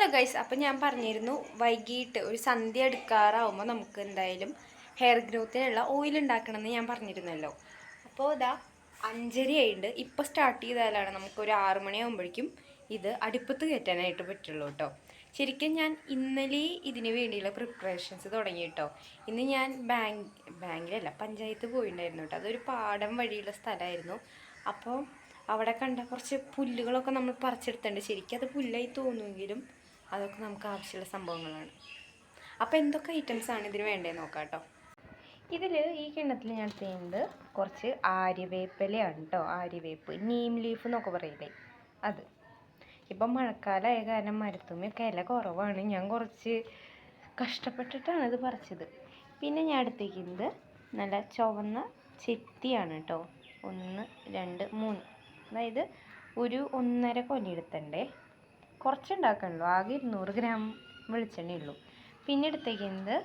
Hello guys അപ്പം ഞാൻ പറഞ്ഞിരുന്നു വൈകിട്ട് ഒരു സന്ധ്യ എടുക്കാറാവുമ്പോൾ നമുക്ക് എന്തായാലും ഹെയർ ഗ്രോത്തിനുള്ള ഓയിൽ ഉണ്ടാക്കണമെന്ന് ഞാൻ പറഞ്ഞിരുന്നല്ലോ. അപ്പോൾ ഇതാ അഞ്ചരി ആയിട്ടുണ്ട് ഇപ്പോൾ സ്റ്റാർട്ട് ചെയ്താലാണ് നമുക്ക് ഒരു ആറ് മണിയാകുമ്പോഴേക്കും ഇത് അടുപ്പത്ത് കയറ്റാനായിട്ട് പറ്റുള്ളൂ കേട്ടോ. ശരിക്കും ഞാൻ ഇന്നലെ ഇതിന് വേണ്ടിയുള്ള പ്രിപ്പറേഷൻസ് തുടങ്ങി കേട്ടോ. ഇന്ന് ഞാൻ ബാങ്ക് ബാങ്കിലല്ല പഞ്ചായത്ത് പോയിട്ടുണ്ടായിരുന്നു കേട്ടോ. അതൊരു പാടം വഴിയുള്ള സ്ഥലമായിരുന്നു. അപ്പോൾ അവിടെ കണ്ട കുറച്ച് പുല്ലുകളൊക്കെ നമ്മൾ പറിച്ചെടുത്തിട്ടുണ്ട്. ശരിക്കും അത് പുല്ലായി തോന്നുമെങ്കിലും അതൊക്കെ നമുക്ക് ആവശ്യമുള്ള സംഭവങ്ങളാണ്. അപ്പോൾ എന്തൊക്കെ ഐറ്റംസ് ആണ് ഇതിന് വേണ്ടത് നോക്കാം കേട്ടോ ഇതിൽ ഈ കിണ്ണത്തിൽ ഞാൻ ചെയ്യുന്നത് കുറച്ച് ആര്യവേപ്പിലയാണ് കേട്ടോ ആര്യവേപ്പ് നീം ലീഫ് എന്നൊക്കെ പറയില്ലേ? അത്. ഇപ്പം മഴക്കാലമായ കാരണം മരത്തുമ്മയൊക്കെ ഇല കുറവാണ്. ഞാൻ കുറച്ച് കഷ്ടപ്പെട്ടിട്ടാണ് ഇത് പറിച്ചത്. പിന്നെ ഞാൻ എടുത്തേക്കുന്നത് നല്ല ചുവന്ന ചെത്തിയാണ് കേട്ടോ ഒന്ന് രണ്ട് മൂന്ന്. അതായത് ഒരു ഒന്നര കൊല്ലി എടുത്തണ്ടേ? കുറച്ചുണ്ടാക്കണല്ലോ ആകെ ഇരുന്നൂറ് ഗ്രാം വെളിച്ചെണ്ണ ഉള്ളൂ പിന്നെ എടുത്തേക്കുന്നത്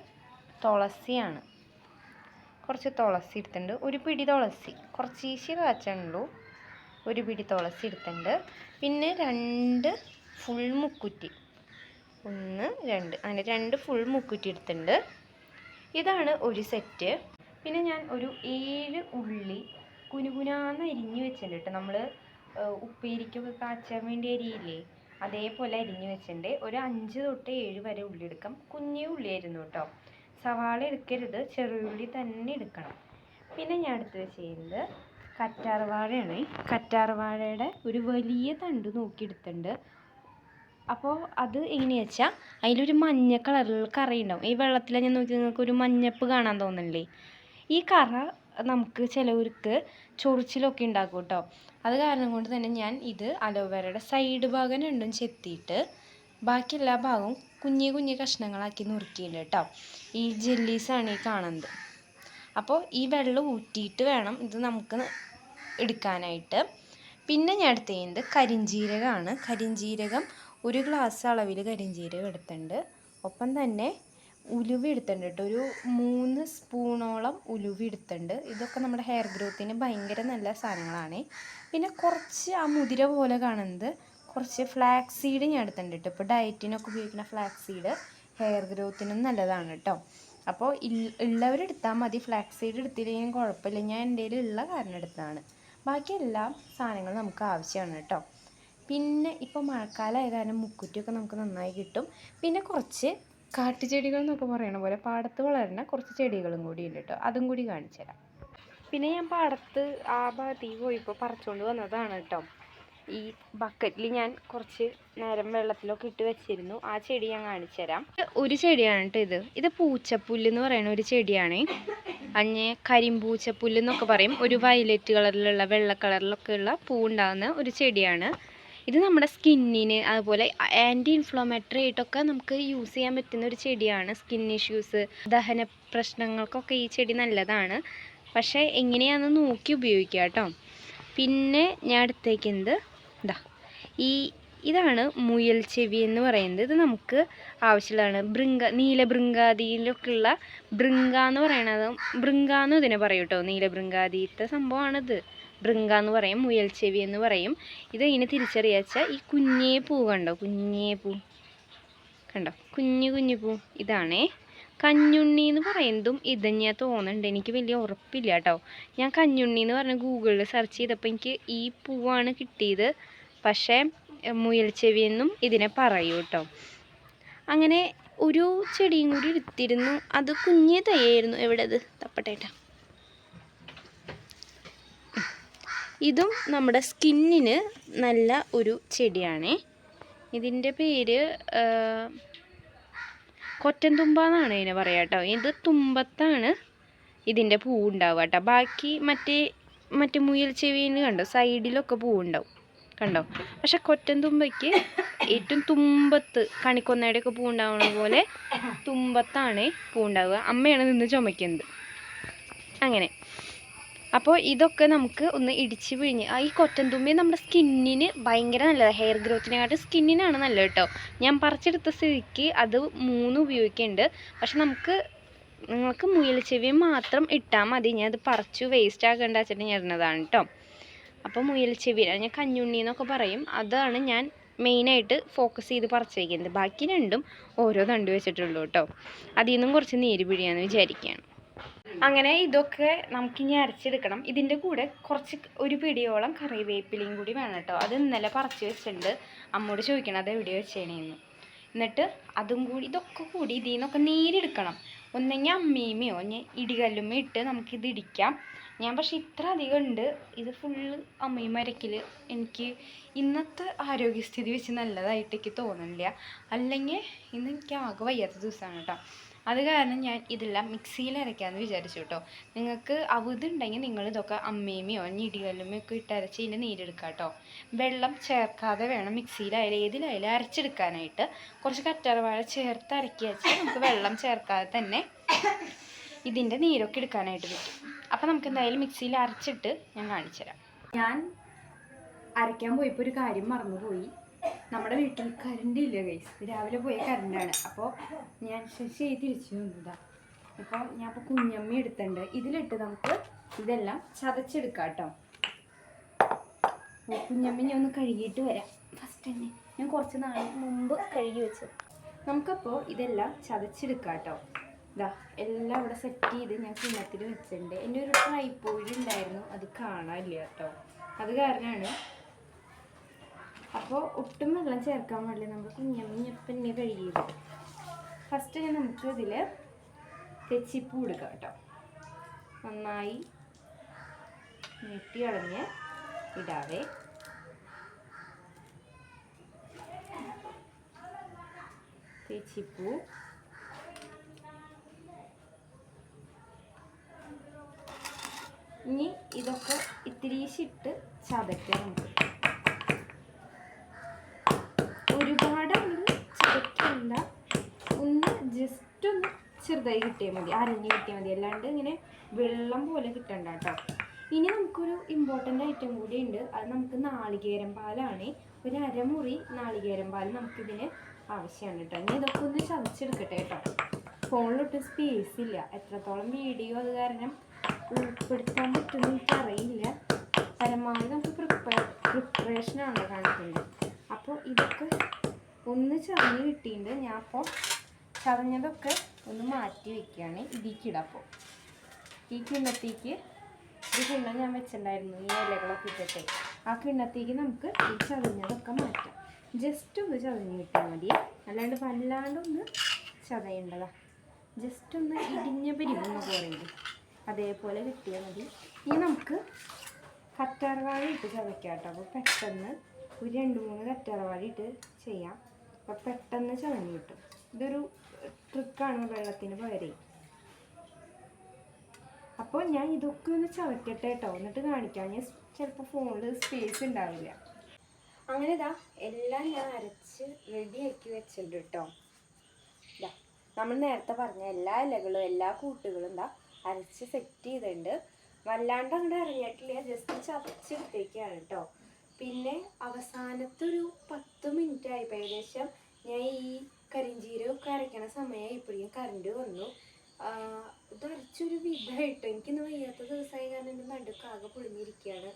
തുളസിയാണ്. കുറച്ച് തുളസി എടുത്തിട്ടുണ്ട്. ഒരു പിടി തുളസി. കുറച്ച് ഈശി കാച്ചുള്ളൂ ഒരു പിടി തുളസി എടുത്തിട്ടുണ്ട്. പിന്നെ രണ്ട് ഫുൾ മുക്കുറ്റി. ഒന്ന് രണ്ട്. അങ്ങനെ രണ്ട് ഫുൾ മുക്കുറ്റി എടുത്തിട്ടുണ്ട്. ഇതാണ് ഒരു സെറ്റ്. പിന്നെ ഞാൻ ഒരു ഏഴ് ഉള്ളി കുനുകുനാന്ന് അരിഞ്ഞ് വെച്ചിട്ടുണ്ട് നമ്മൾ ഉപ്പേരിക്കൊക്കെ കാച്ചാൻ വേണ്ടി അരിയില്ലേ? അതേപോലെ അരിഞ്ഞു വെച്ചിട്ടുണ്ട്. ഒരു അഞ്ച് തൊട്ട് ഏഴ് വരെ ഉള്ളി എടുക്കാം. ഉള്ളി ഉള്ളിയായിരുന്നു കേട്ടോ സവാള എടുക്കരുത്. ചെറിയുള്ളി തന്നെ എടുക്കണം. പിന്നെ ഞാൻ എടുത്ത് വെച്ചിരുന്നത് കറ്റാർവാഴയാണ്. കറ്റാർവാഴയുടെ ഒരു വലിയ തണ്ട് നോക്കിയെടുത്തിട്ടുണ്ട് അപ്പോൾ അത് എങ്ങനെയാ വെച്ചാൽ അതിലൊരു മഞ്ഞ കളറിൽ കറി ഉണ്ടാവും. ഈ വെള്ളത്തിൽ ഞാൻ നോക്കി നിങ്ങൾക്ക് ഒരു മഞ്ഞപ്പ് കാണാൻ തോന്നില്ലേ ഈ കറ നമുക്ക് ചിലവർക്ക് ചൊറിച്ചിലൊക്കെ ഉണ്ടാക്കും കേട്ടോ അത് കാരണം കൊണ്ട് തന്നെ ഞാൻ ഇത് അലോവേരയുടെ സൈഡ് ഭാഗം രണ്ടും ചെത്തിയിട്ട് ബാക്കി എല്ലാ ഭാഗവും കുഞ്ഞു കുഞ്ഞു കഷ്ണങ്ങളാക്കി നുറുക്കിയിട്ടുണ്ട് കേട്ടോ. ഈ ജെല്ലീസാണ് ഈ കാണുന്നത്. അപ്പോൾ ഈ വെള്ളം ഊറ്റിയിട്ട് വേണം ഇത് നമുക്ക് എടുക്കാനായിട്ട്. പിന്നെ ഞാൻ എടുത്ത് ചെയ്യുന്നത് കരിഞ്ജീരകമാണ് കരിഞ്ജീരകം ഒരു ഗ്ലാസ് അളവിൽ കരിഞ്ജീരകം എടുത്തിട്ടുണ്ട്. ഒപ്പം തന്നെ ഉലുവ എടുത്തിട്ടുണ്ട് കേട്ടോ. ഒരു മൂന്ന് സ്പൂണോളം ഉലുവ എടുത്തിട്ടുണ്ട്. ഇതൊക്കെ നമ്മുടെ ഹെയർ ഗ്രോത്തിന് ഭയങ്കര നല്ല സാധനങ്ങളാണ്. പിന്നെ കുറച്ച് ആ മുതിര പോലെ കാണുന്നത്. കുറച്ച് ഫ്ലാക്സ് സീഡ് ഞാൻ എടുത്തിട്ടുണ്ട് ഇപ്പോൾ ഡയറ്റിനൊക്കെ ഉപയോഗിക്കുന്ന ഫ്ലാക്സ് സീഡ് ഹെയർ ഗ്രോത്തിനും നല്ലതാണ് കേട്ടോ. അപ്പോൾ ഉള്ളവരെടുത്താൽ മതി. ഫ്ലാക്സ് സീഡ് എടുത്തില്ലെങ്കിലും കുഴപ്പമില്ല. ഞാൻ എന്റെ ഉള്ള കാരണം എടുത്തതാണ്. ബാക്കി എല്ലാ സാധനങ്ങളും നമുക്ക് ആവശ്യമാണ് കേട്ടോ. പിന്നെ ഇപ്പോൾ മഴക്കാലമായ കാരണം മുക്കുറ്റിയൊക്കെ നമുക്ക് നന്നായി കിട്ടും. പിന്നെ കുറച്ച് കാട്ടുചെടികൾ എന്നൊക്കെ പറയണ പോലെ പാടത്ത് വളരുന്ന കുറച്ച് ചെടികളും കൂടി ഉണ്ട് കേട്ടോ അതും കൂടി കാണിച്ചു തരാം. പിന്നെ ഞാൻ പാടത്ത് ആ ഭാഗത്തേക്ക് പോയപ്പോൾ പറിച്ചുകൊണ്ട് വന്നതാണ് കേട്ടോ ഈ ബക്കറ്റിൽ ഞാൻ കുറച്ച് നേരം വെള്ളത്തിലൊക്കെ ഇട്ട് വെച്ചിരുന്നു. ആ ചെടി ഞാൻ കാണിച്ചു തരാം. ഒരു ചെടിയാണ് കേട്ടോ ഇത്. ഇത് പൂച്ചപ്പുല്ല് എന്ന് പറയുന്ന ഒരു ചെടിയാണ്. അഞ്ഞ് കരിമ്പൂച്ചപ്പുല്ല് എന്നൊക്കെ പറയും. ഒരു വയലറ്റ് കളറിലുള്ള വെള്ള കളറിലൊക്കെ ഉള്ള പൂ ഉണ്ടാകുന്ന ഒരു ചെടിയാണ്. ഇത് നമ്മുടെ സ്കിന്നിന് അതുപോലെ ആന്റി ഇൻഫ്ലമേറ്ററി ആയിട്ടൊക്കെ നമുക്ക് യൂസ് ചെയ്യാൻ പറ്റുന്ന ഒരു ചെടിയാണ് സ്കിൻ ഇഷ്യൂസ് ദഹന പ്രശ്നങ്ങൾക്കൊക്കെ ഈ ചെടി നല്ലതാണ്. പക്ഷേ എങ്ങനെയാണെന്ന് നോക്കി ഉപയോഗിക്കുക കേട്ടോ. പിന്നെ ഞാൻ അടുത്തേക്ക് എടുത്തേക്കുന്നത് ഇതാ ഈ ഇതാണ് മുയൽ ചെവി എന്ന് പറയുന്നത്. ഇത് നമുക്ക് ആവശ്യമുള്ളതാണ്. ബൃങ്ക നീലബൃങ്കാതിയിലൊക്കെ ഉള്ള ബൃങ്ക എന്ന് പറയണത്. ബൃങ്ക എന്ന് ഇതിനെ പറയും കേട്ടോ നീലബൃങ്കാതിത്തെ സംഭവമാണിത്. ബൃങ്ക എന്ന് പറയും മുയൽ ചെവി എന്ന് പറയും. ഇത് ഇങ്ങനെ തിരിച്ചറിയാച്ച ഈ കുഞ്ഞേ പൂ കണ്ടോ? കുഞ്ഞേ പൂ. കണ്ടോ? കുഞ്ഞു കുഞ്ഞു പൂ. ഇതാണേ കഞ്ഞുണ്ണി എന്ന് പറയുന്നതും ഇതന്നെയാ തോന്നുന്നുണ്ട് എനിക്ക് വലിയ ഉറപ്പില്ല കേട്ടോ. ഞാൻ കഞ്ഞുണ്ണി എന്ന് പറഞ്ഞ് ഗൂഗിളിൽ സെർച്ച് ചെയ്തപ്പോൾ എനിക്ക് ഈ പൂവാണ് കിട്ടിയത്. പക്ഷേ ചെവി എന്നും ഇതിനെ പറയൂ കേട്ടോ. അങ്ങനെ ഒരു ചെടിയും കൂടി എടുത്തിരുന്നു. അത് കുഞ്ഞേ തയ്യായിരുന്നു എവിടെ അത്? തപ്പട്ടേട്ടാ ഇതും നമ്മുടെ സ്കിന്നിന് നല്ല ഒരു ചെടിയാണ്. ഇതിന്റെ പേര് കൊറ്റൻ തുമ്പ എന്നാണ് ഇതിനെ പറയുക കേട്ടോ. ഇത് തുമ്പത്താണ് ഇതിന്റെ പൂ ഉണ്ടാവുക കേട്ടോ. ബാക്കി മറ്റേ മറ്റേ മുയൽ ചെവിയിൽ കണ്ടോ? സൈഡിലൊക്കെ പൂ ഉണ്ടാവും കണ്ടോ? പക്ഷെ കൊറ്റൻ തുമ്പയ്ക്ക് ഏറ്റവും തുമ്പത്ത് കണിക്കൊന്നയുടെയൊക്കെ പൂ ഉണ്ടാവുന്ന പോലെ തുമ്പത്താണ് പൂ ഉണ്ടാവുക അമ്മയാണ് നിന്ന് ചുമയ്ക്കുന്നത്. അങ്ങനെ. അപ്പോൾ ഇതൊക്കെ നമുക്ക് ഒന്ന് ഇടിച്ച് പിഴിഞ്ഞ് ഈ കൊറ്റൻ തുമ്പി നമ്മുടെ സ്കിന്നിന് ഭയങ്കര നല്ലതാണ് ഹെയർ ഗ്രോത്തിനെക്കാട്ടും സ്കിന്നിനാണ് നല്ലത് കേട്ടോ. ഞാൻ പറിച്ചെടുത്ത സ്ഥിതിക്ക് അത് മൂന്ന് ഉപയോഗിക്കുന്നുണ്ട് പക്ഷെ നമുക്ക് നിങ്ങൾക്ക് മുയൽ ചെവി മാത്രം ഇട്ടാൽ മതി. ഞാൻ അത് പറിച്ചു വേസ്റ്റ് ആക്കേണ്ട വെച്ചിട്ട് ഞാൻ ഇടുന്നതാണ് കേട്ടോ. അപ്പോൾ മുയൽ ചെവി ഞാൻ കഞ്ഞുണ്ണി എന്നൊക്കെ പറയും. അതാണ് ഞാൻ മെയിനായിട്ട് ഫോക്കസ് ചെയ്ത് പറിച്ചിരിക്കുന്നത് ബാക്കി രണ്ടും ഓരോ തണ്ട് വെച്ചിട്ടുള്ളൂ കേട്ടോ. അതിൽ നിന്നും കുറച്ച് നീര് പിഴിയാന്ന് വിചാരിക്കുകയാണ്. അങ്ങനെ ഇതൊക്കെ നമുക്കിനി അരച്ചെടുക്കണം. ഇതിന്റെ കൂടെ കുറച്ച് ഒരു പിടിയോളം കറിവേപ്പിലയും കൂടി വേണം കേട്ടോ. അത് ഇന്നലെ പറിച്ച് വെച്ചിട്ടുണ്ട്. അമ്മോട് ചോദിക്കണം അത് എവിടെ വെച്ചേണേന്ന് എന്നിട്ട് അതും കൂടി ഇതൊക്കെ കൂടി ഇതിൽ നിന്നൊക്കെ നീരെടുക്കണം. ഒന്നെങ്കിൽ അമ്മീമയോ ഞാൻ ഇടികല്ലുമ്മ ഇട്ട് നമുക്കിത് ഇടിക്കാം. ഞാൻ പക്ഷേ ഇത്ര അധികം ഉണ്ട്. ഇത് ഫുള്ള് അമ്മീമ മരക്കിൽ എനിക്ക് ഇന്നത്തെ ആരോഗ്യസ്ഥിതി വെച്ച് നല്ലതായിട്ട് എനിക്ക് തോന്നുന്നില്ല. അല്ലെങ്കിൽ ഇന്ന് എനിക്ക് ആകെ വയ്യാത്ത ദിവസമാണ് കേട്ടോ. അത് കാരണം ഞാൻ ഇതെല്ലാം മിക്സിയിൽ അരയ്ക്കാമെന്ന് വിചാരിച്ചു കേട്ടോ. നിങ്ങൾക്ക് അവതുണ്ടെങ്കിൽ നിങ്ങൾ ഇതൊക്കെ അമ്മേമയോ ഞിടികല്ലുമോ ഒക്കെ ഇട്ട് അരച്ച് ഇതിന്റെ നീരെടുക്കുക കേട്ടോ. വെള്ളം ചേർക്കാതെ വേണം മിക്സിയിലായാലും ഏതിലായാലും അരച്ചെടുക്കാനായിട്ട്. കുറച്ച് കറ്റാർവാഴ ചേർത്ത് അരക്കി നമുക്ക് വെള്ളം ചേർക്കാതെ തന്നെ ഇതിന്റെ നീരൊക്കെ എടുക്കാനായിട്ട് പറ്റും. അപ്പോൾ നമുക്ക് എന്തായാലും മിക്സിയിൽ അരച്ചിട്ട് ഞാൻ കാണിച്ചു തരാം. ഞാൻ അരയ്ക്കാൻ പോയപ്പോൾ ഒരു കാര്യം മറന്നുപോയി. നമ്മുടെ വീട്ടിൽ കറണ്ട് ഇല്ല ഗൈസ് രാവിലെ പോയ കറണ്ടാണ് അപ്പോൾ ഞാൻ ശശി തിരിച്ചു വന്നതാ അപ്പോൾ ഞാൻ ഇപ്പോൾ കുഞ്ഞമ്മ എടുത്തിട്ടുണ്ട്. ഇതിലിട്ട് നമുക്ക് ഇതെല്ലാം ചതച്ചെടുക്കാം കേട്ടോ. കുഞ്ഞമ്മ ഞാൻ ഒന്ന് കഴുകിയിട്ട് വരാം. ഫസ്റ്റ് തന്നെ ഞാൻ കുറച്ച് നാൾക്ക് മുമ്പ് കഴുകി വെച്ചത്. നമുക്കപ്പോൾ ഇതെല്ലാം ചതച്ചെടുക്കാം കേട്ടോ. ഇതാ എല്ലാം ഇവിടെ സെറ്റ് ചെയ്ത് ഞാൻ കിണ്ണത്തിൽ വെച്ചിട്ടുണ്ട്. എന്റെ ഒരു ട്രൈപ്പോയിഡ് ഉണ്ടായിരുന്നു. അത് കാണാനില്ല കേട്ടോ. അത് കാരണമാണ് അപ്പോൾ ഒട്ടും വെള്ളം ചേർക്കാൻ പാടില്ല. നമ്മൾ കുഞ്ഞമ്മി ഞെപ്പന്നെ കഴുകിയത്. ഫസ്റ്റ് ഞാൻ നമുക്ക് ഇതിൽ തെച്ചിപ്പൂ കൊടുക്കാം കേട്ടോ. നന്നായി നീട്ടി കളഞ്ഞ് ഇടാവേ. തെച്ചിപ്പൂ. ഇനി ഇതൊക്കെ ഇത്തിരീശിട്ട് ചതയ്ക്കാം നമുക്ക് ഒരുപാട് അങ്ങട് ചതക്കല്ല ഒന്ന് ജസ്റ്റ് ഒന്ന് ചെറുതായി കിട്ടിയാൽ മതി. അരഞ്ഞ് കിട്ടിയാൽ മതി. അല്ലാണ്ട് ഇങ്ങനെ വെള്ളം പോലെ കിട്ടണ്ട കേട്ടോ. ഇനി നമുക്കൊരു ഇമ്പോർട്ടന്റ് ഐറ്റം കൂടി ഉണ്ട്. അത് നമുക്ക് നാളികേരം പാലാണ്. ഒരു അരമുറി നാളികേരം പാൽ നമുക്കിതിന് ആവശ്യമാണ് കേട്ടോ. ഇനി ഇതൊക്കെ ഒന്ന് ചതച്ചെടുക്കട്ടെ കേട്ടോ. ഫോണിലൊട്ടും സ്പേസ് ഇല്ല. എത്രത്തോളം വീഡിയോ അത് കാരണം ഉൾപ്പെടുത്താൻ പറ്റുമെന്ന് എനിക്കറിയില്ല. പരമാവധി നമുക്ക് പ്രിപ്പയർ പ്രിപ്പറേഷനാണല്ലോ കാണിക്കുന്നത്. അപ്പോൾ ഇതൊക്കെ ഒന്ന് ചതഞ്ഞ് കിട്ടിയിട്ടുണ്ട്. ഞാൻ അപ്പോൾ ചതഞ്ഞതൊക്കെ ഒന്ന് മാറ്റി വെക്കുകയാണ്. ഇടിക്കിടപ്പോൾ ഈ കിണ്ണത്തേക്ക് ഈ കിണ്ണം ഞാൻ വെച്ചിട്ടുണ്ടായിരുന്നു. ഈ ഇലകളൊക്കെ ഇട്ടിട്ട്. ആ കിണ്ണത്തേക്ക് നമുക്ക് ഈ ചതഞ്ഞതൊക്കെ മാറ്റാം. ജസ്റ്റ് ഒന്ന് ചതഞ്ഞ് കിട്ടിയാൽ മതി. അല്ലാണ്ട് വല്ലാണ്ടൊന്ന് ചതയേണ്ടതാ. ജസ്റ്റ് ഒന്ന് ഇടിഞ്ഞ പിരിവെന്ന് പറയുന്നത് അതേപോലെ കിട്ടിയാൽ മതി. ഇനി നമുക്ക് കറ്റാർവാഴ ഇട്ട് ചതയ്ക്കാം കേട്ടോ. അപ്പോൾ പെട്ടെന്ന് ഒരു രണ്ട് മൂന്ന് കറ്റാർവാഴ ഇട്ട് ചെയ്യാം. അപ്പോൾ പെട്ടെന്ന് ചതഞ്ഞ് കിട്ടും. ഇതൊരു ട്രിക്കാണ് വെള്ളത്തിന് പകരം. അപ്പോൾ ഞാൻ ഇതൊക്കെ ഒന്ന് ചവയ്ക്കട്ടെ കേട്ടോ എന്നിട്ട് കാണിക്കാം. ഞാൻ ചിലപ്പോൾ ഫോണിൽ സ്പേസ് ഉണ്ടാവില്ല അങ്ങനെ ഇതാ എല്ലാം ഞാൻ അരച്ച് റെഡിയാക്കി വെച്ചിട്ടുണ്ട് കേട്ടോ നമ്മൾ നേരത്തെ പറഞ്ഞ എല്ലാ ഇലകളും എല്ലാ കൂട്ടുകളും എന്താ അരച്ച് സെറ്റ് ചെയ്തിട്ടുണ്ട്. വല്ലാണ്ട് അങ്ങോട്ട് അറിഞ്ഞിട്ടില്ല ജസ്റ്റ് ചതച്ചെടുത്തേക്കാണ് കേട്ടോ പിന്നെ അവസാനത്തെ ഒരു പത്ത് മിനിറ്റ് ആയപ്പോൾ ഏകദേശം ഞാൻ ഈ കരിഞ്ചീരകമൊക്കെ അരയ്ക്കണ സമയമായപ്പോഴേക്കും കറണ്ട് വന്നു. ഇതരച്ചൊരു വിധമായിട്ട് എനിക്കിന്ന് വയ്യാത്ത ദിവസമായി കാരണം എന്റെ നടുക്കാകെ പൊളിഞ്ഞിരിക്കുകയാണ്.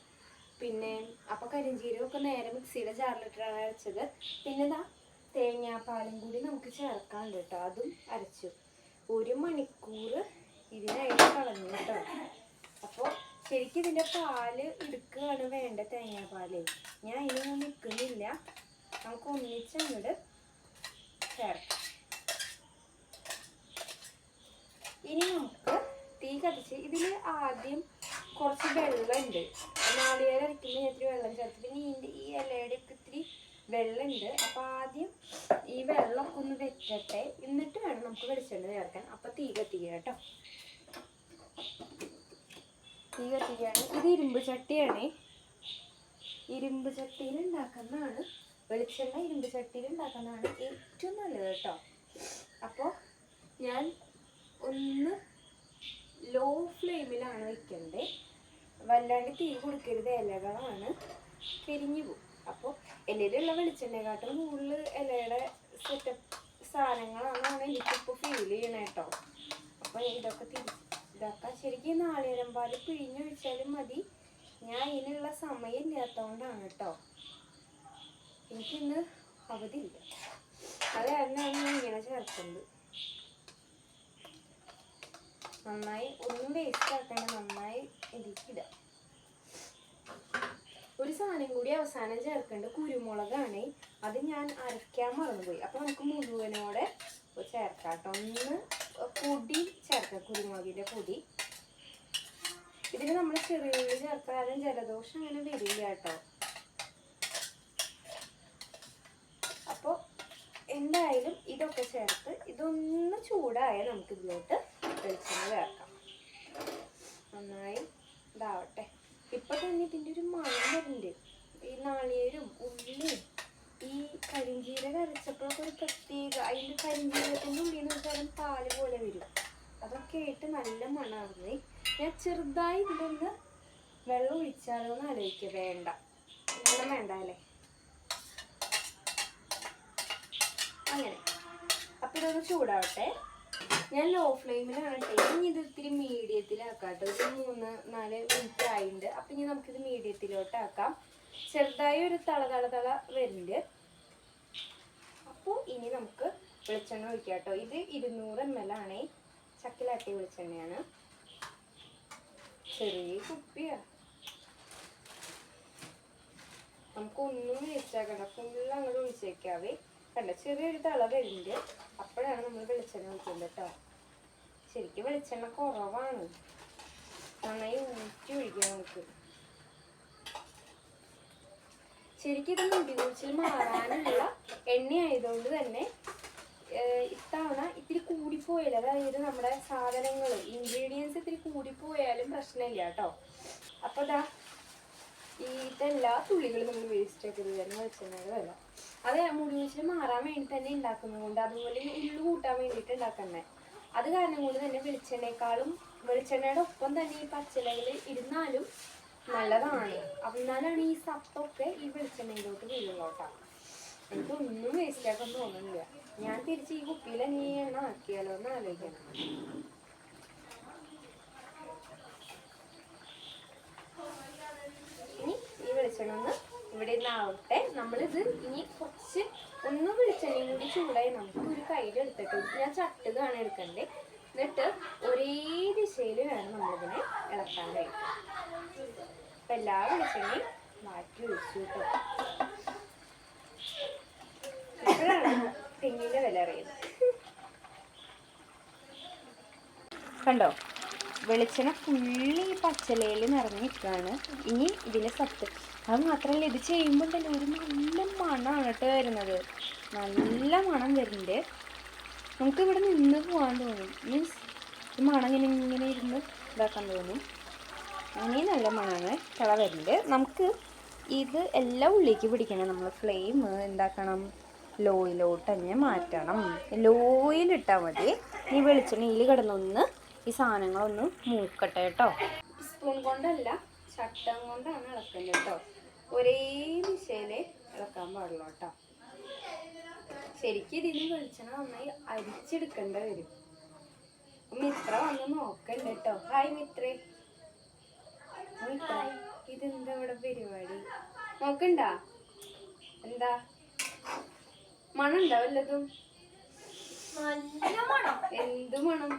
പിന്നെ അപ്പോൾ കരിഞ്ചീരകമൊക്കെ നേരെ മിക്സിയുടെ ജാറിലിട്ടാണ് അരച്ചത്. പിന്നെ ഇതാ തേങ്ങാപ്പാലും കൂടി നമുക്ക് ചേർക്കാനുണ്ട് കേട്ടോ. അതും അരച്ചു. ഒരു മണിക്കൂർ ഇതിനായിട്ട് കളഞ്ഞു കേട്ടോ. അപ്പോൾ ശരിക്കും ഇതിന്റെ പാൽ എടുക്കുകയാണ് വേണ്ട തേങ്ങാപ്പാൽ. ഞാൻ ഇതിനൊന്നും നിൽക്കുന്നില്ല നമുക്ക് ഒന്നിച്ച് അങ്ങോട്ട് ചേർക്കാം. ഇനി നമുക്ക് തീ കത്തിച്ച് ഇതിൽ ആദ്യം കുറച്ച് വെള്ളമുണ്ട്. നാളികേരം അരയ്ക്കുമ്പോൾ ഞാൻ ഇത്തിരി വെള്ളം ചേർത്ത് പിന്നെ ഇതിന്റെ ഈ ഇലയുടെ ഒക്കെ ഇത്തിരി വെള്ളമുണ്ട്. അപ്പോൾ ആദ്യം ഈ വെള്ളമൊക്കെ ഒന്ന് വെച്ചട്ടെ എന്നിട്ട് വേണം നമുക്ക് വെളിച്ചെണ്ണ ചേർക്കാൻ. അപ്പോൾ തീ കത്തിക്കുക കേട്ടോ. തീ കത്തിക്കുകയാണ് ഇത് ഇരുമ്പ് ചട്ടിയാണ്. ഇരുമ്പ് ചട്ടിയിൽ ഉണ്ടാക്കുന്നതാണ്. വെളിച്ചെണ്ണ ഇരുമ്പ് ചട്ടിയിൽ ഉണ്ടാക്കുന്നതാണ് ഏറ്റവും നല്ലത് കേട്ടോ. അപ്പോൾ ഞാൻ ഒന്ന് ലോ ഫ്ലെയിമിലാണ് വയ്ക്കേണ്ടത് വല്ലാണ്ട് തീ കൊടുക്കരുത്. ഇലകളാണ് കരിഞ്ഞു പോകും. അപ്പോൾ ഇലയിലുള്ള വെളിച്ചെണ്ണയെക്കാട്ടും കൂടുതൽ ഇലയുടെ സെറ്റപ്പ് സാധനങ്ങളാണെന്നാണ് എനിക്കിപ്പോൾ ഫീൽ ചെയ്യണേ കേട്ടോ. അപ്പോൾ ഇതൊക്കെ തിരി ഇതാക്കാം ശരിക്കും നാളികേരം പാൽ പിഴിഞ്ഞൊഴിച്ചാലും മതി. ഞാൻ ഇതിനുള്ള സമയം ഇല്ലാത്തതുകൊണ്ടാണ് കേട്ടോ എനിക്കിന്ന് അവധിയില്ല. അത് ഞാൻ ഇങ്ങനെ ചേർക്കുന്നത്. നന്നായി ഒന്നും വേസ്റ്റ് ആക്കാണ്ട് നന്നായി ഇതിക്കിടുക ഒരു സാധനം കൂടി അവസാനം ചേർക്കേണ്ട കുരുമുളകാണ്. അത് ഞാൻ അരയ്ക്കാൻ മറന്നുപോയി. അപ്പൊ നമുക്ക് മുഴുവനോടെ ചേർക്കാം കേട്ടോ ഒന്ന് പൊടി ചേർക്കാം കുരുമുളകിന്റെ പൊടി. ഇതിന് നമ്മൾ ചെറിയ ചേർക്കാതെ ജലദോഷം അങ്ങനെ വരില്ല കേട്ടോ. അപ്പോൾ എന്തായാലും ഇതൊക്കെ ചേർത്ത് ഇതൊന്ന് ചൂടായ നമുക്ക് ഇതിലോട്ട് വെളിച്ചെണ്ണ ചേർക്കാം. നന്നായി ഇതാവട്ടെ. ഇപ്പൊ തന്നെ ഇതിന്റെ ഒരു മണം വരുന്നുണ്ട്. ഈ നാളികേരും ഉള്ളിയും ഈ കരിഞ്ചീരക അരച്ചപ്പോഴൊക്കെ ഒരു പ്രത്യേക അതിന്റെ കരിഞ്ചീരകത്തിന്റെ ഉള്ളിൽ നിന്ന് തരം പാൽ പോലെ വരും. അതൊക്കെ ആയിട്ട് നല്ല മണമായിരുന്നേ ഞാൻ ചെറുതായി ഇതിലൊന്ന് വെള്ളം ഒഴിച്ചാലോ എന്ന് ആലോചിക്കുക വേണ്ട. വെള്ളം വേണ്ട അല്ലേ? അങ്ങനെ. അപ്പൊ ഇതൊന്ന് ചൂടാവട്ടെ. ഞാൻ ലോ ഫ്ലെയിമിലാണ് ഇനി ഇത് ഇത്തിരി മീഡിയത്തിലാക്കാട്ടോ ഒരു മൂന്ന് നാല് മിനിറ്റ് ആയിട്ടുണ്ട് അപ്പൊ ഇനി നമുക്കിത് മീഡിയത്തിലോട്ട് ആക്കാം ചെറുതായി ഒരു തള തള തള വരുന്നുണ്ട്. അപ്പോൾ ഇനി നമുക്ക് വെളിച്ചെണ്ണ ഒഴിക്കാം കേട്ടോ. ഇത് ഇരുന്നൂറ് എം എൽ ആണേ. ചക്കിലാട്ടിയ വെളിച്ചെണ്ണയാണ്. ചെറിയ കുപ്പിയാ. നമുക്ക് ഒന്നും വേസ്റ്റ് ആക്കണ്ട ഫുള്ള് അങ്ങോട്ട് ഒഴിച്ചേക്കാവേ. കണ്ട ചെറിയൊരു തള വരുന്നുണ്ട്. അപ്പോഴാണ് നമ്മൾ വെളിച്ചെണ്ണ ഒഴിക്കുന്നത് കേട്ടോ. ശരിക്കും വെളിച്ചെണ്ണ കുറവാണ്. നന്നായി ഊറ്റി ഒഴിക്കാം നമുക്ക്. ശരിക്കും ഇത് മുടി മാറാനുള്ള എണ്ണ ആയതുകൊണ്ട് തന്നെ ഇത്തവണ ഇത്തിരി കൂടിപ്പോയാൽ അതായത് നമ്മുടെ സാധനങ്ങൾ ഇൻഗ്രീഡിയൻസ് ഇത്തിരി കൂടിപ്പോയാലും പ്രശ്നമില്ല കേട്ടോ. അപ്പോൾ ഈ ഇതെല്ലാ തുള്ളികളും നമ്മൾ വേസ്റ്റ് ആക്കരുത് തന്നെ വെളിച്ചെണ്ണയുടെ വില അത് മുടി മാറാൻ വേണ്ടി തന്നെ ഉണ്ടാക്കുന്നതുകൊണ്ട് അതുപോലെ ഉള്ളു കൂട്ടാൻ വേണ്ടിയിട്ട് ഉണ്ടാക്കുന്നത് അത് കാരണം കൊണ്ട് തന്നെ വെളിച്ചെണ്ണയെക്കാളും വെളിച്ചെണ്ണയുടെ ഒപ്പം തന്നെ ഈ പച്ചിലകൾ ഇരുന്നാലും നല്ലതാണ്. അപ്പൊ എന്നാലാണ് ഈ സത്തൊക്കെ ഈ വെളിച്ചെണ്ണയിലോട്ട് വീഴുന്നോട്ടാ. എനിക്ക് ഒന്നും വേസ്റ്റ് ആക്കാൻ തോന്നുന്നില്ല. ഞാൻ തിരിച്ച് ഈ കുപ്പിയിൽ നീ എണ്ണ ആക്കിയാലോ എന്ന് ആലോചിക്കണം. ഇനി ഈ വെളിച്ചെണ്ണ ഒന്ന് ഇവിടെ നിന്നാവട്ടെ നമ്മളിത് ഇനി കുറച്ച് ഒന്ന് വെളിച്ചെണ്ണയും കൂടി ചൂടായി നമുക്ക് ഒരു കയ്യിലെടുത്തിട്ട് ഞാൻ ചട്ടുകയാണ് എടുക്കണ്ടേ. എന്നിട്ട് ഒരേ ദിശയിൽ വേണം നമ്മളിതിനെ ഇളക്കാനായിട്ട്. അപ്പൊ എല്ലാ വെളിച്ചെണ്ണയും മാറ്റി വെച്ചു കേട്ടോ. ഇപ്പോഴാണ് തെങ്ങിന്റെ വില അറിയുന്നത്. കണ്ടോ? വെളിച്ചെണ്ണ ഫുള്ളി ഈ പച്ചലയിൽ നിറഞ്ഞു നിൽക്കുകയാണ്. ഇനി ഇതിലെ സത്ത് അത് മാത്രമല്ല ഇത് ചെയ്യുമ്പോൾ തന്നെ ഒരു നല്ല മണമാണ് കേട്ടോ വരുന്നത്. നല്ല മണം വരുന്നുണ്ട്. നമുക്ക് ഇവിടെ നിന്ന് പോകാൻ തോന്നും. മീൻസ് ഈ ഇങ്ങനെ ഇങ്ങനെ ഇരുന്ന് ഇതാക്കാൻ തോന്നും. അങ്ങനെ നല്ല മണമാണ് കള വരുന്നുണ്ട് നമുക്ക് ഇത് എല്ലാം ഉള്ളിലേക്ക് പിടിക്കണം. നമ്മൾ ഫ്ലെയിം എന്താക്കണം? ലോയിലോട്ട് തന്നെ മാറ്റണം. ലോയിലിട്ടാൽ മതി. ഈ വെളിച്ചെണ്ണയിൽ കിടന്നൊന്ന് ഈ സാധനങ്ങളൊന്ന് മൂക്കട്ടെ കേട്ടോ. സ്പൂൺ കൊണ്ടല്ല ചട്ടം കൊണ്ടാണ് ഇളക്കുന്നത് കേട്ടോ. ഒരേ ദിശയിൽ ഇളക്കാൻ പാടുള്ളൂ കേട്ടോ. ശരിക്കും ഇതിന് വെളിച്ചെണ്ണ നന്നായി അരിച്ചെടുക്കേണ്ട വരും. മിത്ര വന്ന് നോക്കണ്ട കേട്ടോ ഹായ് മിത്രേ. മിത്ര ഇതെന്താ ഇവിടെ പരിപാടി? നോക്കണ്ട? എന്താ? മണുണ്ടോ വല്ലതും? എന്ത് മണം?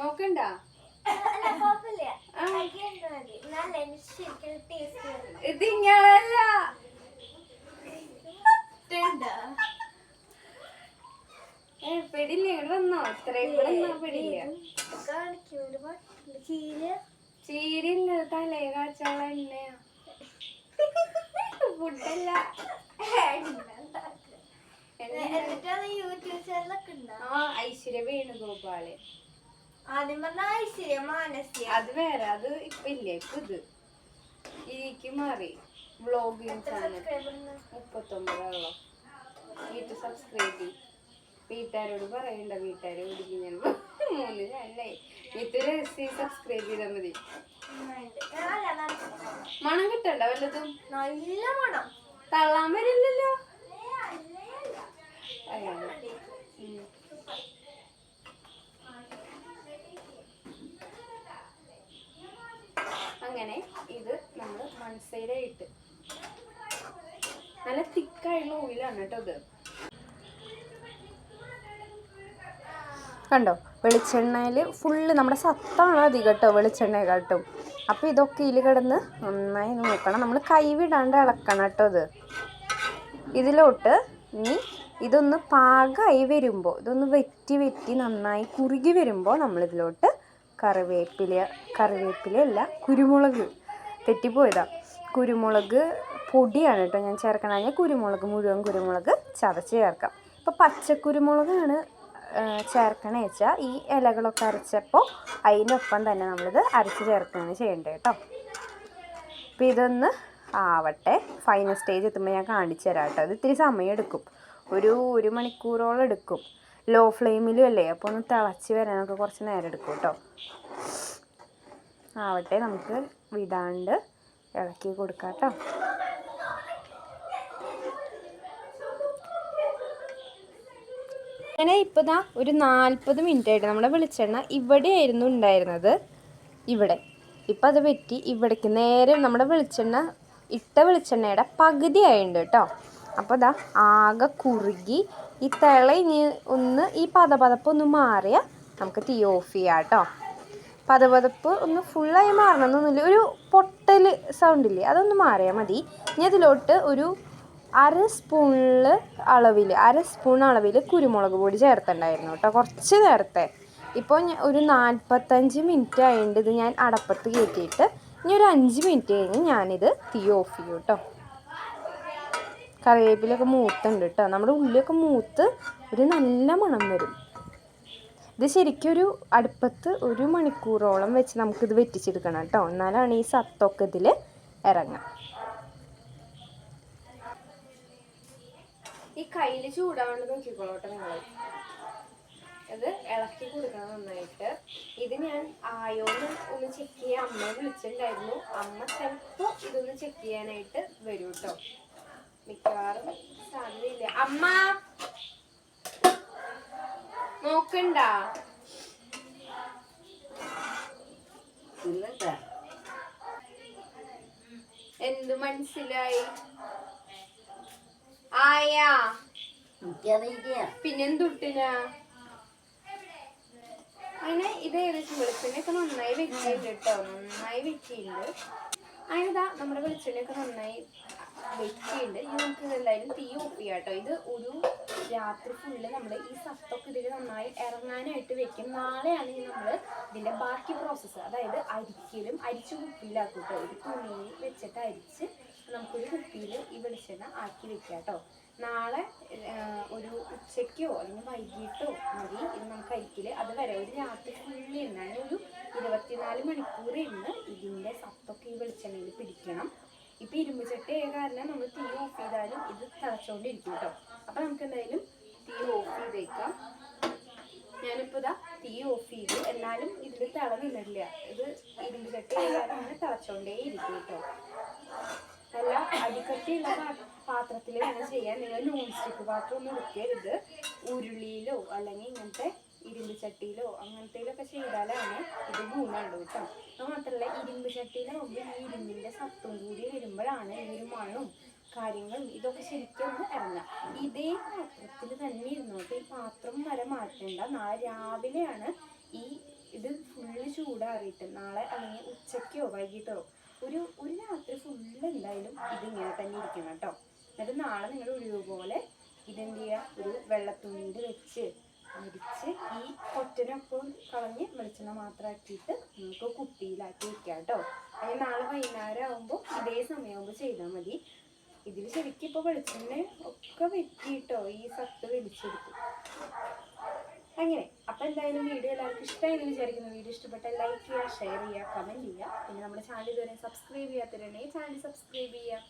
നോക്കണ്ട? ഇത് കുഴപ്പമില്ല ആ. അരിയുണ്ട് മതി നല്ല എനിക്ക് ശരിക്കും ടേസ്റ്റ് വരും ഇത് ഇങ്ങളല്ല ഏ പെടില്ല വന്നോ. ഇത്രയും പെടില്ല. ചീരില്ല തലേ കാച്ചുള്ള എണ്ണയാ. ഫുഡല്ല. ഐശ്വര്യ വേണുഗോപാൽ ആദ്യം പറഞ്ഞ ഐശ്വര്യ മാനസ്യ അത് വേറെ അത് ഇപ്പൊ ഇല്ലേ ഇപ്പൊ ഇത്. ഇരിക്കും മാറി. വ്ളോഗിങ് ചാനൽ മുപ്പത്തൊമ്പതാണല്ലോ. വീട്ടിൽ സബ്സ്ക്രൈബ് ചെയ്യും. വീട്ടുകാരോട് പറയണ്ട വീട്ടുകാരെ വിളിക്കും ഞാൻ. മൂന്ന് അല്ലേ വീട്ടിൽ രഹസ്യം സബ്സ്ക്രൈബ് ചെയ്താൽ മതി. മണം കിട്ടണ്ട വല്ലതും? നല്ല മണം. തള്ളാൻ വരില്ലല്ലോ. അങ്ങനെ ഇത് നമ്മൾ മൺസൈഡായിട്ട് നല്ല തിക്കായുള്ള ഓയിലാണ് കേട്ടോ ഇത്. കണ്ടോ? വെളിച്ചെണ്ണയിൽ ഫുള്ള് നമ്മുടെ സത്താണ് അധികം കേട്ടോ വെളിച്ചെണ്ണ വെളിച്ചെണ്ണയെക്കാട്ടും. അപ്പോൾ ഇതൊക്കെ ഇതിൽ കിടന്ന് നന്നായി നോക്കണം നമ്മൾ കൈവിടാണ്ട് ഇളക്കണം കേട്ടോ ഇത്. ഇതിലോട്ട് ഇനി ഇതൊന്ന് പാകമായി വരുമ്പോൾ ഇതൊന്ന് വെറ്റി വെറ്റി നന്നായി കുറുകി വരുമ്പോൾ നമ്മളിതിലോട്ട് കറിവേപ്പില കറിവേപ്പില അല്ല കുരുമുളക്. തെറ്റിപ്പോയതാണ് കുരുമുളക് പൊടിയാണ് കേട്ടോ ഞാൻ ചേർക്കണം കഴിഞ്ഞാൽ കുരുമുളക് മുഴുവൻ കുരുമുളക് ചതച്ച് ചേർക്കാം. ഇപ്പോൾ പച്ചക്കുരുമുളകാണ് ചേർക്കണേ വെച്ചാൽ ഈ ഇലകളൊക്കെ അരച്ചപ്പോൾ അതിന്റെ ഒപ്പം തന്നെ നമ്മളിത് അരച്ച് ചേർക്കുകയാണ് ചെയ്യേണ്ടത് കേട്ടോ. അപ്പോൾ ഇതൊന്ന് ആവട്ടെ. ഫൈനൽ സ്റ്റേജ് എത്തുമ്പോൾ ഞാൻ കാണിച്ചു തരാം കേട്ടോ. ഇത് ഇത്തിരി സമയം എടുക്കും. ഒരു ഒരു മണിക്കൂറോളം എടുക്കും. ലോ ഫ്ലെയിമിലും അല്ലേ? അപ്പോൾ ഒന്ന് തിളച്ച് വരാനൊക്കെ കുറച്ച് നേരം എടുക്കും കേട്ടോ. ആവട്ടെ നമുക്ക് വിടാണ്ട് ഇളക്കി കൊടുക്കാം കേട്ടോ. അങ്ങനെ ഇപ്പോൾ ദാ ഒരു നാൽപ്പത് മിനിറ്റ് ആയിട്ട് നമ്മുടെ വെളിച്ചെണ്ണ ഇവിടെയായിരുന്നു ഉണ്ടായിരുന്നത്. ഇവിടെ. ഇപ്പം അത് വെറ്റി ഇവിടേക്ക് നേരെ നമ്മുടെ വെളിച്ചെണ്ണ ഇട്ട വെളിച്ചെണ്ണയുടെ പകുതി ആയിട്ടുണ്ട് കേട്ടോ. അപ്പോൾ ദാ ആകെ കുറുകി ഈ തിള ഇനി ഒന്ന് ഈ പതപതപ്പ് ഒന്ന് മാറിയാൽ നമുക്ക് തീ ഓഫ് ചെയ്യാം കേട്ടോ. പതപതപ്പ് ഒന്ന് ഫുള്ളായി മാറണമെന്നൊന്നുമില്ല ഒരു പൊട്ടൽ സൗണ്ടില്ലേ അതൊന്ന് മാറിയാൽ മതി. ഇനി അതിലോട്ട് ഒരു അര സ്പൂണിൽ അളവിൽ അര സ്പൂൺ അളവിൽ കുരുമുളക് പൊടി ചേർത്തിട്ടുണ്ടായിരുന്നു കേട്ടോ കുറച്ച് നേരത്തെ. ഇപ്പോൾ ഒരു നാൽപ്പത്തഞ്ച് മിനിറ്റ് ആയതുകൊണ്ട് ഇത് ഞാൻ അടപ്പത്ത് കയറ്റിയിട്ട് ഇനി ഒരു അഞ്ച് മിനിറ്റ് കഴിഞ്ഞ് ഞാനിത് തീ ഓഫ് ചെയ്യും കേട്ടോ. കറിവേപ്പിലൊക്കെ മൂത്തുണ്ട് കേട്ടോ നമ്മുടെ ഉള്ളിയൊക്കെ മൂത്ത് ഒരു നല്ല മണം വരും. ഇത് ശരിക്കും ഒരു അടുപ്പത്ത് ഒരു മണിക്കൂറോളം വെച്ച് നമുക്കിത് വെറ്റിച്ചെടുക്കണം കേട്ടോ എന്നാലാണ് ഈ സത്തൊക്കെ ഇതിൽ ഇറങ്ങുക ഈ കയ്യിൽ ചൂടാവേണ്ട നോക്കിക്കോളോട്ടെ നിങ്ങൾ ഇത് ഇളക്കി കൊടുക്കണം നന്നായിട്ട്. ഇത് ഞാൻ ആയോന്ന് ഒന്ന് ചെക്ക് ചെയ്യാൻ അമ്മയെ വിളിച്ചിട്ടുണ്ടായിരുന്നു. അമ്മ ചിലപ്പോൾ ഇതൊന്ന് ചെക്ക് ചെയ്യാനായിട്ട് വരും കേട്ടോ മിക്കവാറും സാധ്യതയില്ല. അമ്മ! നോക്കണ്ട? എന്ത് മനസ്സിലായി? ആയാ. പിന്നെന്തുട്ടിനാ? അങ്ങനെ ഇത് ഏകദേശം വെളിച്ചെണ്ണയൊക്കെ നന്നായി വെച്ചിട്ടുണ്ട് കേട്ടോ നന്നായി വെച്ചിട്ടുണ്ട്. അതിനിതാ നമ്മുടെ വെളിച്ചെണ്ണയൊക്കെ നന്നായി വെച്ചിട്ടുണ്ട്. ഇനി നമുക്ക് എന്തായാലും തീ ഓഫ് ചെയ്യാം കേട്ടോ ഇത് ഒരു രാത്രി ഫുള്ള് നമ്മൾ ഈ സത്തൊക്കെ ഇതിൽ നന്നായി ഇറങ്ങാനായിട്ട് വെക്കും. നാളെയാണ് ഇനി നമ്മൾ ഇതിന്റെ ബാക്കി പ്രോസസ്സ് അതായത് അരിക്കലും അരിച്ചു കുപ്പിയിലാക്കും കേട്ടോ ഒരു തുണിയിൽ വെച്ചിട്ട് അരിച്ച് നമുക്കൊരു കുപ്പിയിൽ ഈ വെളിച്ചെണ്ണ ആക്കി വെക്കുക കേട്ടോ നാളെ ഒരു ഉച്ചയ്ക്കോ അല്ലെങ്കിൽ വൈകിട്ടോ മതി. ഇത് നമുക്ക് അരിക്കിൽ. അത് വരെ ഒരു രാത്രി ഫുള്ളി ഇരുന്നാണ് ഒരു ഇരുപത്തിനാല് മണിക്കൂർ ഇന്ന് ഇതിന്റെ സത്തൊക്കെ ഈ വെളിച്ചെണ്ണയിൽ പിടിക്കണം. ഇപ്പം ഇരുമ്പ് ചട്ടി ആയ കാരണം നമ്മൾ തീ ഓഫ് ചെയ്താലും ഇത് തിളച്ചുകൊണ്ടിരിക്കും കേട്ടോ അപ്പം നമുക്ക് എന്തായാലും തീ ഓഫ് ചെയ്തേക്കാം. ഞാനിപ്പോൾ ഇതാ തീ ഓഫ് ചെയ്തു. എന്നാലും ഇതിൽ തിള ഇത് ഇരുമ്പ് ചട്ടി ആയ കാരണം അങ്ങനെ തിളച്ചോണ്ടേ ഇരിക്കും കേട്ടോ നല്ല അടിക്കട്ടിയുള്ള പാത്രത്തിൽ വേണം ചെയ്യാൻ നിങ്ങൾ നോൺ സ്റ്റിക്ക് പാത്രം ഒന്നും എടുക്കരുത്. ഉരുളിയിലോ അല്ലെങ്കിൽ ഇങ്ങനത്തെ ഇരുമ്പ് ചട്ടിയിലോ അങ്ങനത്തേലൊക്കെ ചെയ്താലാണ് ഇത് ഗുണമുള്ളൂ കേട്ടോ. അത് മാത്രമല്ല ഇരുമ്പ് ചട്ടിയിലാവുമ്പോൾ ഈ ഇരുമ്പിന്റെ സത്തും കൂടി വരുമ്പോഴാണ് ഈ ഒരു മണവും കാര്യങ്ങളും ഇതൊക്കെ ശരിക്കും ഒന്ന് ഇറങ്ങുക. ഇതേ പാത്രത്തിൽ തന്നെ ഇരുന്നോട്ട് ഈ പാത്രം വരെ മാറ്റേണ്ട. നാളെ രാവിലെയാണ് ഈ ഇത് ഫുള്ള് ചൂടാറിയിട്ട് നാളെ അല്ലെങ്കിൽ ഉച്ചയ്ക്കോ വൈകിട്ടോ ഒരു ഒരു രാത്രി ഫുള്ള് എന്തായാലും ഇതിങ്ങനെ തന്നെ ഇരിക്കണം കേട്ടോ. എന്നിട്ട് നാളെ നിങ്ങൾ ഒഴിവ് പോലെ ഇതെന്ത് ചെയ്യുക ഒരു വെള്ളത്തുണിയിൽ വെച്ച് മുടിച്ച് ഈ കൊറ്റനൊപ്പം കളഞ്ഞ് വെളിച്ചെണ്ണ മാത്രമാക്കിയിട്ട് നിങ്ങൾക്ക് കുപ്പിയിലാക്കി വെക്കാം കേട്ടോ. അതിന് നാളെ വൈകുന്നേരം ആകുമ്പോൾ ഇതേ സമയമാകുമ്പോൾ ചെയ്താൽ മതി. ഇതിൽ ശരിക്കും ഇപ്പോൾ വെളിച്ചെണ്ണ ഒക്കെ വെറ്റിട്ടോ ഈ സത്ത് വലിച്ചെടുക്കും അങ്ങനെ അപ്പം എന്തായാലും വീഡിയോ എല്ലാവർക്കും ഇഷ്ടമായി എന്ന് വിചാരിക്കുന്നു. വീഡിയോ ഇഷ്ടപ്പെട്ടാൽ ലൈക്ക് ചെയ്യുക ഷെയർ ചെയ്യുക കമന്റ് ചെയ്യുക. പിന്നെ നമ്മുടെ ചാനൽ ഇതുവരെ സബ്സ്ക്രൈബ് ചെയ്യാത്തവരുണ്ടെങ്കിൽ ചാനൽ സബ്സ്ക്രൈബ് ചെയ്യുക.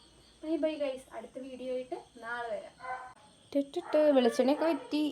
ബൈ ബൈ ഗൈസ് അടുത്ത വീഡിയോ ആയിട്ട് നാളെ വരാം. വെളിച്ചെണ്ണയൊക്കെ വെറ്റി.